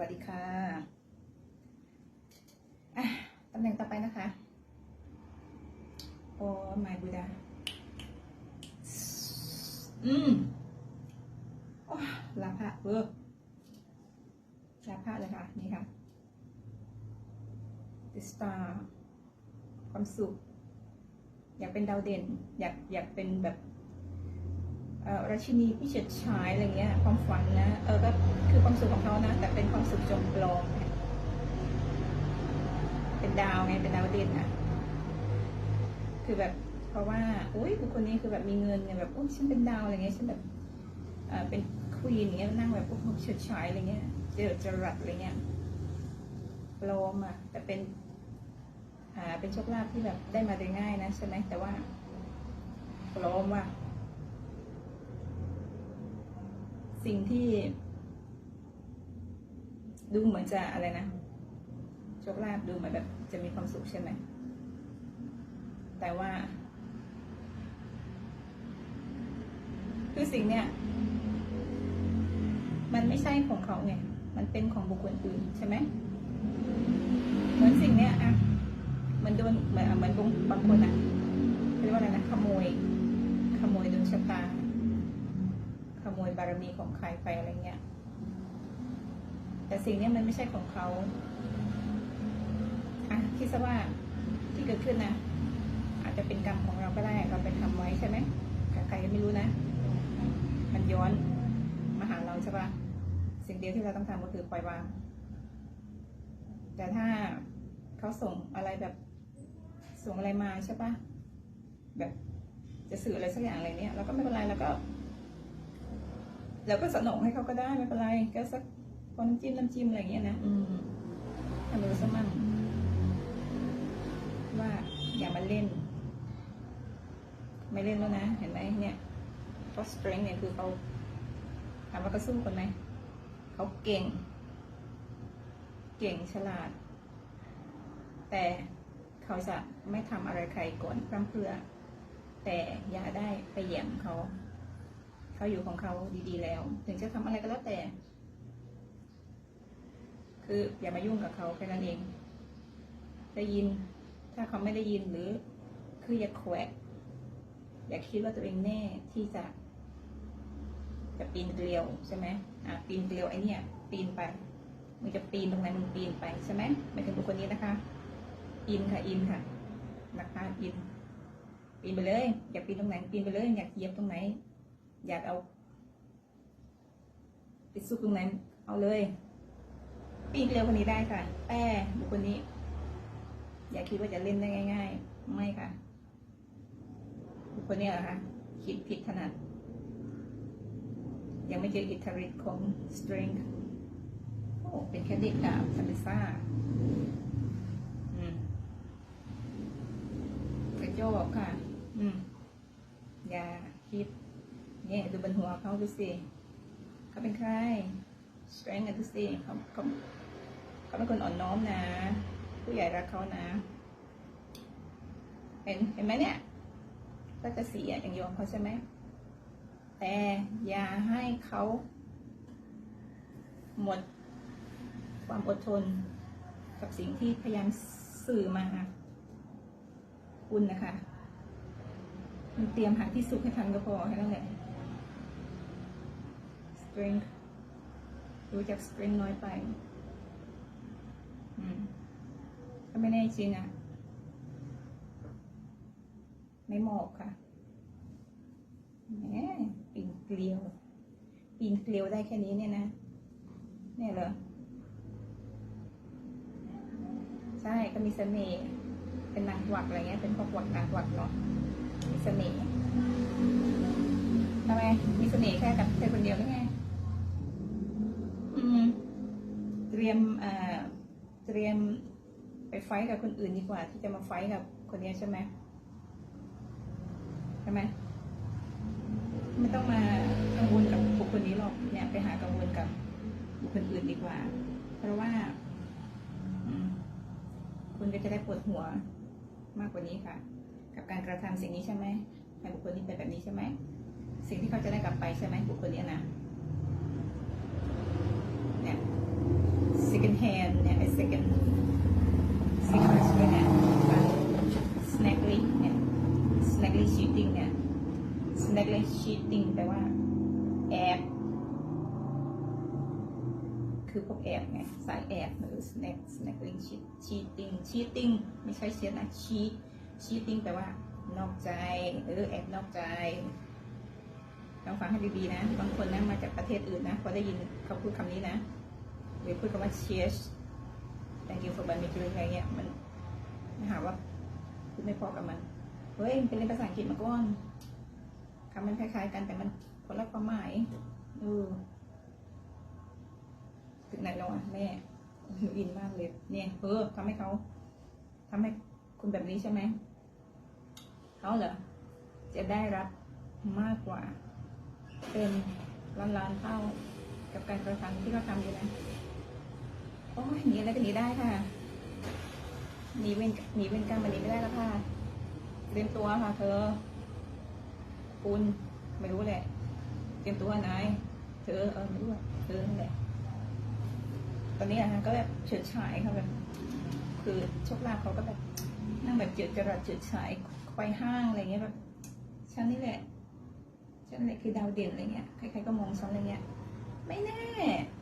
วัสดีค่ะะตำแหน่งต่อไปนะคะโอ้ my Buddha อืมโอ้ลาภะเวอร์ลาภะเลยค่ะ นี่ค่ะ The Star ความสุข อยากเป็นดาวเด่น อยากอยากเป็นแบบราชินีผู้เฉิดฉายอะไรเงี้ย ความฝันนะ เออก็ สุขของเขานะแต่เป็นความสุขจงปลอมเป็นดาวไงเป็นดาวเด่นอะคือแบบ เพราะว่าอุ้ยบุคคลนี้คือแบบมีเงินไงแบบอุ้ยฉันเป็นดาวอะไรเงี้ยฉันแบบเอ่อเป็นควีนอย่างเงี้ยนั่งแบบโอ้โหเฉิดฉายอะไรเงี้ยเจอจรัสอะไรเงี้ยปลอมอะแต่เป็นอ่าเป็นโชคลาภที่แบบได้มาได้ง่ายนะใช่ไหมแต่ว่าปลอมว่ะสิ่งที่ ดูเหมือนจะอะไรนะโชคลาภดูเหมือนแบบ จะมีความสุขใช่ไหม แต่ว่า คือสิ่งเนี้ยมันไม่ใช่ของเขาไง มันเป็นของบุคคลอื่นใช่ไหม เหมือนสิ่งเนี้ยอะเหมันโดนเหมือนเหมือนบางคนอะเรียกว่าอะไรนะขโมย ขโมยดวงชะตา ขโมยบารมีของใครไปอะไรเงี้ย แต่สิ่งนี้มันไม่ใช่ของเขาอะคิดซะว่าที่เกิดขึ้นนะอาจจะเป็นกรรมของเราก็ได้ เราไปทำไว้ใช่ไหมใครก็ไม่รู้นะ มันย้อนมาหาเราใช่ปะสิ่งเดียวที่เราต้องทำก็คือปล่อยวาง แต่ถ้าเขาส่งอะไรแบบส่งอะไรมาใช่ปะแบบจะสื่ออะไรสักอย่างอะไรเนี้ยเราก็ไม่เป็นไรเราก็เราก็สนองให้เขาก็ได้ไม่เป็นไรก็สัก พอน้ำจิ้มน้ำจิ้มอะไรเงี้ยนะอืมทำรู้ซะมั่งว่าอย่ามาเล่น ไม่เล่นแล้วนะ เห็นไหมเนี่ยเพราะ strength เนี่ยคือเขาถามว่าเขาสู้คนไหมเขาเก่ง เก่งฉลาด แต่เขาจะไม่ทำอะไรใครก่อนพร่ำเพรื่อ แต่อย่าได้ไปแหย่มเขา เขาอยู่ของเขาดีๆแล้ว ถึงจะทำอะไรก็แล้วแต่ คืออย่ามายุ่งกับเขาแค่นั้นเอง ได้ยิน ถ้าเขาไม่ได้ยินหรือ คืออย่าแขวะอย่าคิดว่าตัวเองแน่ที่จะ จะปีนเกลียวใช่ไหมอะปีนเกลียวไอเนี่ย ปีนไปมึงจะปีนตรงไหนมึงปีนไปใช่ไหมไม่ถึงบุคคลนี้นะคะ อินค่ะอินค่ะนะคะอิน ปีนไปเลย อยากปีนตรงไหนปีนไปเลย อยากเหยียบตรงไหน อยากเอาไปซุกตรงไหนเอาเลย ปีนเร็วคนนี้ได้ค่ะ แต่บุคคลนี้ อย่าคิดว่าจะเล่นได้ง่าย ๆ ไม่ค่ะ บุคคลนี้เหรอคะคิดผิดถนัด ยังไม่เจออิทธิฤทธิ์ของ strength โอ้เป็นแค่เด็กดาบซาบิซ่าอืมกระโจกค่ะ อืมอย่าคิดเนี่ยดูบนหัวเขาดูสิ เขาเป็นใคร strength อะดูสิเขาเขา เขาเป็นคนอ่อนน้อมนะ ผู้ใหญ่รักเขานะ เห็นเห็นไหมเนี่ย ก็จะเสียอย่างโยมเขาใช่ไหม แต่อย่าให้เขาหมดความอดทนกับสิ่งที่พยายามสื่อมาคุณนะคะมันเตรียมหาที่สุขให้ทันก็พอแค่นั้นแหละ strength รู้จัก strength น้อยไป อืมก็ ไม่แน่จริงอะ ไม่เหมาะค่ะแหมปีนเกลียว ปีนเกลียวได้แค่นี้เนี่ยนะ เนี่ยเหรอ ใช่ก็มีเสน่ห์ เป็นนางหวักอะไรเงี้ย เป็นพวกหวักนางหวักเนาะ มีเสน่ห์ทำไม มีเสน่ห์แค่กับเธอคนเดียวหรือไงอืมเตรียมเอ่อเตรียม ไปไฟท์กับคนอื่นดีกว่า ที่จะมาไฟท์กับคนนี้ใช่ไหมใช่ไหมไม่ต้องมากังวลกับบุคคลนี้หรอกเนี่ยไปหากังวลกับบุคคลอื่นดีกว่า เพราะว่าคุณก็จะได้ปวดหัวมากกว่านี้ค่ะ กับการกระทำสิ่งนี้ใช่ไหมให้บุคคลนี้เป็นแบบนี้ใช่ไหมสิ่งที่เขาจะได้กลับไปใช่ไหมบุคคลนี้นะเนี่ย second hand เลย second cheating แปลว่าแอบคือพวกแอบไงสายแอบหรือ snack snackling cheating cheating ไม่ใช่เชียนะ cheat cheating แปลว่านอกใจหรือแอบนอกใจลองฟังให้ดีๆนะ บางคนนะมาจากประเทศอื่นนะพอได้ยินเขาพูดคำนี้นะหรือพูดคำว่า cheers thank you for buying me drink อะไรเงี้ยมันหาว่าพูดไม่พอกับมัน เฮ้ยเป็นเรียนภาษาอังกฤษมาก่อนคำมันคล้ายๆกันแต่มันคนละความหมายเออถึงไหนแล้วอะแม่หนูอินมากเลย เนี่ยเออทำให้เขาทำให้คุณแบบนี้ใช่ไหมเขาเหรอจะได้รับมากกว่า เป็นล้านล้านๆเท่ากับการกระทำที่เขาทำอยู่นะโอ้ยหนีอะไรก็หนีได้ค่ะหนีเว้นหนีเว้นกรรมมันหนีไม่ได้แล้วค่ะ เตรียมตัวค่ะ เธอ คุณไม่รู้แหละ เตรียมตัวนายเธอเออไม่รู้อะเธอนั่นแหละตอนนี้อะฮะก็แบบเฉิดฉายค่ะแบบคือโชคลาภเขาก็แบบนั่งแบบเจิดจรัสเฉิดฉายควายห้างอะไรเงี้ยแบบฉันนี่แหละฉันนี่แหละคือดาวเด่นอะไรเงี้ยใครๆก็มองฉันอะไรเงี้ยไม่แน่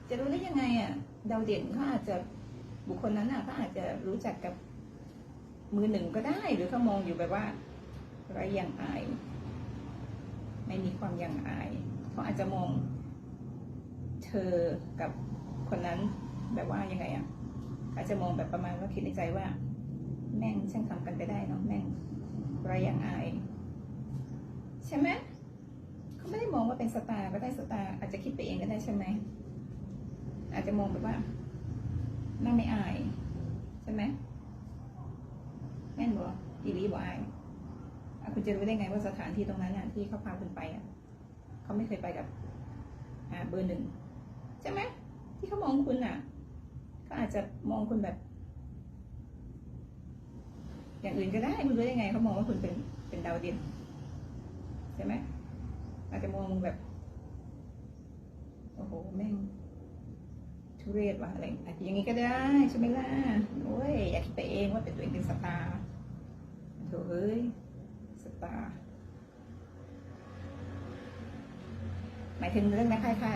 จะรู้ได้ยังไงอะดาวเด่นเขาอาจจะบุคคลนั้นอะเขาอาจจะรู้จักกับ มือหนึ่งก็ได้หรือเขามองอยู่แบบว่าไรอย่างอาย ไม่มีความยังอายเขาอาจจะมองเธอกับคนนั้นแบบว่ายังไงอะอาจจะมองแบบประมาณว่าคิดในใจว่า แม่งช่างทำกันไปได้เนาะแม่งไรอย่างอาย ใช่ไหมเขาไม่ได้มองว่าเป็นสตาร์ก็ได้สตาร์อาจจะคิดไปเองก็ได้ใช่ไหมอาจจะมองแบบว่าน่าไม่อาย ใช่ไหม อกอีรีบอกอายอะคุณจะรู้ได้ไงว่าสถานที่ตรงนั้นอะที่เขาพาคุณไปอะเขาไม่เคยไปกับอ่าเบอร์หนึ่งใช่ไหมที่เขามองคุณอะก็อาจจะมองคุณแบบ อย่างอื่นก็ได้คุณรู้ได้ไงเขามองว่าคุณเป็นเป็นดาวเด่นใช่ไหมอาจจะมองแบบโอ้โหแม่งทุเรศว่ะอะไรอาจจะอย่างนี้ก็ได้ใช่ไหมล่ะโอ้ยอยากคิดไปเองว่าเป็นตัวเองเป็นสตาร์ โถเอ้ย สตาร์หมายถึงเรื่องนะค่ายค่ะ